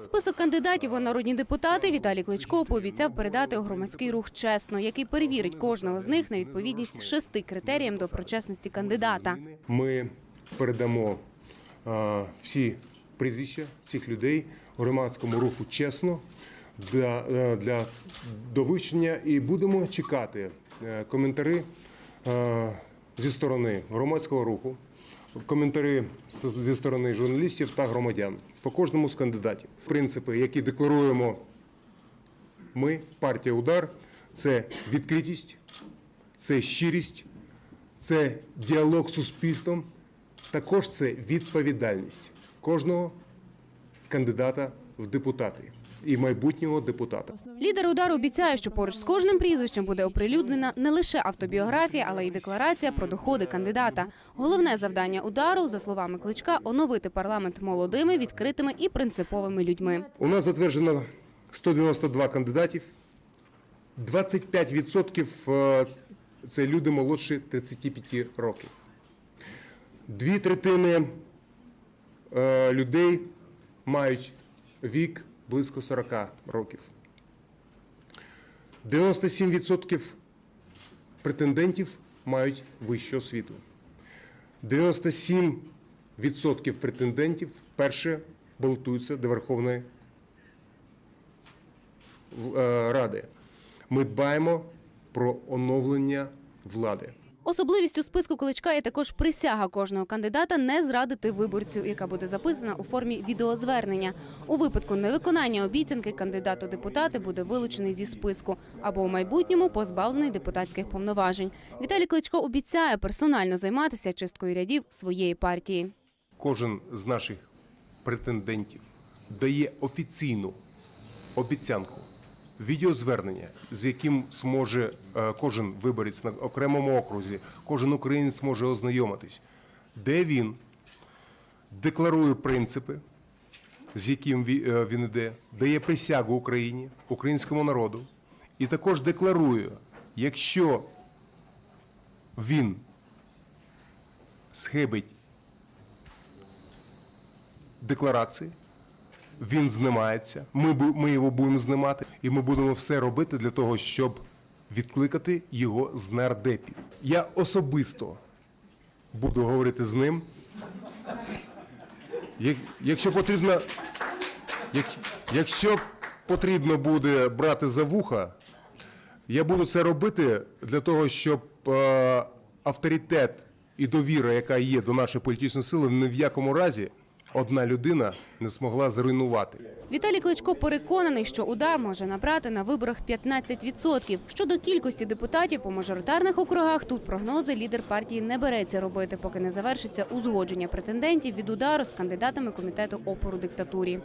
Список кандидатів у народні депутати Віталій Кличко пообіцяв передати у громадський рух чесно, який перевірить кожного з них на відповідність шести критеріям до причесності кандидата. Ми передамо всі прізвища цих людей громадському руху чесно е, для довивчення і будемо чекати е, коментарі е, зі сторони громадського руху, коментарі зі сторони журналістів та громадян по кожному з кандидатів. Принципи, які декларуємо ми, партія Удар, це відкритість, це щирість, це діалог з суспільством, також це відповідальність кожного кандидата в депутати і майбутнього депутата. Лідер удару обіцяє, що поруч з кожним прізвищем буде оприлюднена не лише автобіографія, але й декларація про доходи кандидата. Головне завдання удару, за словами кличка, оновити парламент молодими, відкритими і принциповими людьми. У нас затверджено 192 кандидатів. 25% е, це люди молодші 35 років. Дві третини е, людей мають вік близько 40 років. 97% претендентів мають вищу освіту. 97% претендентів перше балотуються до Верховної е, Ради. Ми дбаємо про оновлення влади. Особливістю списку кличка є також присяга кожного кандидата не зрадити виборцю, яка буде записана у формі відеозвернення. У випадку невиконання обіцянки кандидат у депутати буде вилучений зі списку або у майбутньому позбавлений депутатських повноважень. Віталій Кличко обіцяє персонально займатися чисткою рядів своєї партії. Кожен з наших претендентів дає офіційну обіцянку, відеозвернення, з яким зможе е, кожен виборець на окремому окрузі, кожен українець може ознайомитись, де він? Декларує принципи, з яким е, він іде, дає присягу Україні, українському народу, і також декларує, якщо він схибить декларації, він знімається. Ми, ми його будемо знімати, і ми будемо все робити для того, щоб відкликати його з нардепів. Я особисто буду говорити з ним. Як- Якщо потрібно, як, якщо потрібно буде брати за вуха, я буду це робити для того, щоб е, авторитет і довіра, яка є до нашої політичної сили, ні в якому разі одна людина не змогла зруйнувати. Віталій Кличко переконаний, що удар може набрати на виборах 15%. Щодо кількості депутатів по мажоритарних округах, тут прогнози лідер партії не береться робити, поки не завершиться узгодження претендентів від удару з кандидатами комітету опору диктатурі.